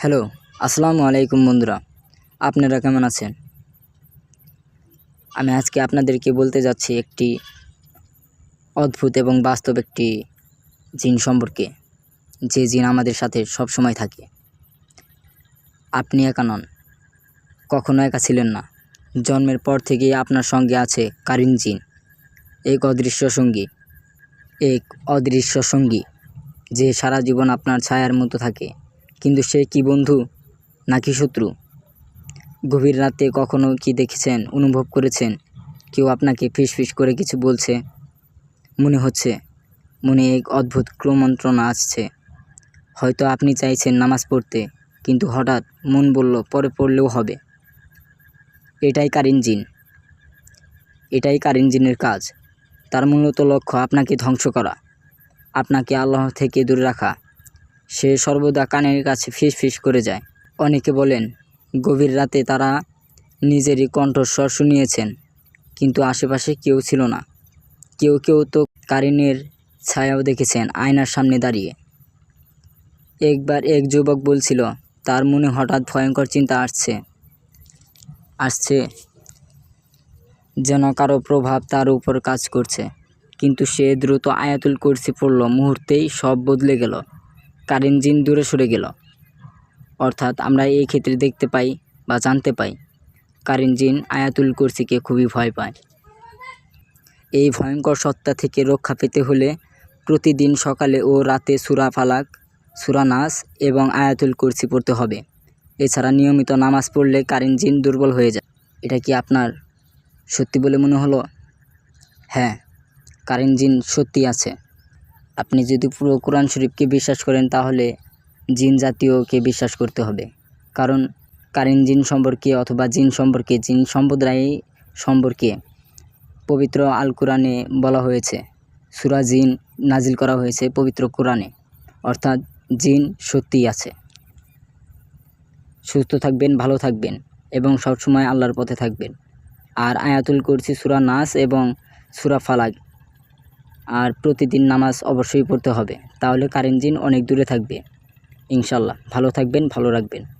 Hello, আসসালামু আলাইকুম বন্ধুরা। আপনারা কেমন আছেন? আমি আজকে আপনাদেরকে বলতে যাচ্ছি একটি অদ্ভুত এবং বাস্তব একটি জিন সম্পর্কে। যে জিন আমাদের সাথে সব সময় থাকে। আপনি একা নন। কখনো একা ছিলেন না। জন্মের পর থেকেই আপনার সঙ্গে আছে কারিন জিন। এক অদৃশ্য সঙ্গী। এক অদৃশ্য সঙ্গী। যে সারা জীবন আপনার ছায়ার মতো থাকে। কিন্তু সে কি বন্ধু নাকি শত্রু? গভীর রাতে কখনো কি দেখেছেন, অনুভব করেছেন? কেউ আপনাকে ফিস ফিস করে কিছু বলছে? মনে হচ্ছে, মনে এক অদ্ভুত ক্রমন্ত্রণা আসছে। হয়তো আপনি চাইছেন নামাজ পড়তে, কিন্তু হঠাৎ মন বলল, পরে পড়লেও হবে। এটাই কারিন জিন। এটাই কারিন জিনের কাজ। তার মূলত লক্ষ্য আপনাকে ধ্বংস করা। আপনাকে আল্লাহ থেকে দূরে রাখা। সে সর্বদা কানের কাছে ফিস ফিস করে যায়। অনেকে বলেন, গভীর রাতে তারা নিজেরই কণ্ঠস্বর শুনিয়েছেন, কিন্তু আশেপাশে কেউ ছিল না। কেউ কেউ তো কারিনের ছায়াও দেখেছেন আয়নার সামনে দাঁড়িয়ে। একবার এক যুবক বলছিল, তার মনে হঠাৎ ভয়ঙ্কর চিন্তা আসছে। আসছে যেন কারও প্রভাব তার উপর কাজ করছে। কিন্তু সে দ্রুত আয়াতুল কুরসি পড়ল। মুহূর্তেই সব বদলে গেল। কারেন্ট জিন দূরে সরে গেল। অর্থাৎ আমরা এই ক্ষেত্রে দেখতে পাই বা জানতে পাই কারেন্ট জিন আয়াতুল কুরসিকে খুবই ভয় পায়। এই ভয়ঙ্কর সত্তা থেকে রক্ষা পেতে হলে প্রতিদিন সকালে ও রাতে সুরা ফালাক, সুরা নাস এবং আয়াতুল কুরসি পড়তে হবে। এছাড়া নিয়মিত নামাজ পড়লে কারেন্ট জিন দুর্বল হয়ে যায়। এটা কি আপনার সত্যি বলে মনে হলো? হ্যাঁ কারেন্ট জিন সত্যি আছে। আপনি যদি পুরো কোরআন শরীফকে বিশ্বাস করেন, তাহলে জিন জাতীয়কে বিশ্বাস করতে হবে। কারণ কারিন জিন সম্পর্কে অথবা জিন সম্পর্কে, জিন সম্প্রদায় সম্পর্কে পবিত্র আল কোরআনে বলা হয়েছে। সুরা জিন নাজিল করা হয়েছে পবিত্র কোরআনে। অর্থাৎ জিন সত্যিই আছে। সুস্থ থাকবেন, ভালো থাকবেন এবং সবসময় আল্লাহর পথে থাকবেন। আর আয়াতুল কুরসি সুরা নাস এবং সুরা ফালাক আর প্রতিদিন নামাজ অবশ্যই পড়তে হবে। তাহলে কারেন্ট জিন অনেক দূরে থাকবে। ইনশাল্লাহ। ভালো থাকবেন, ভালো রাখবেন।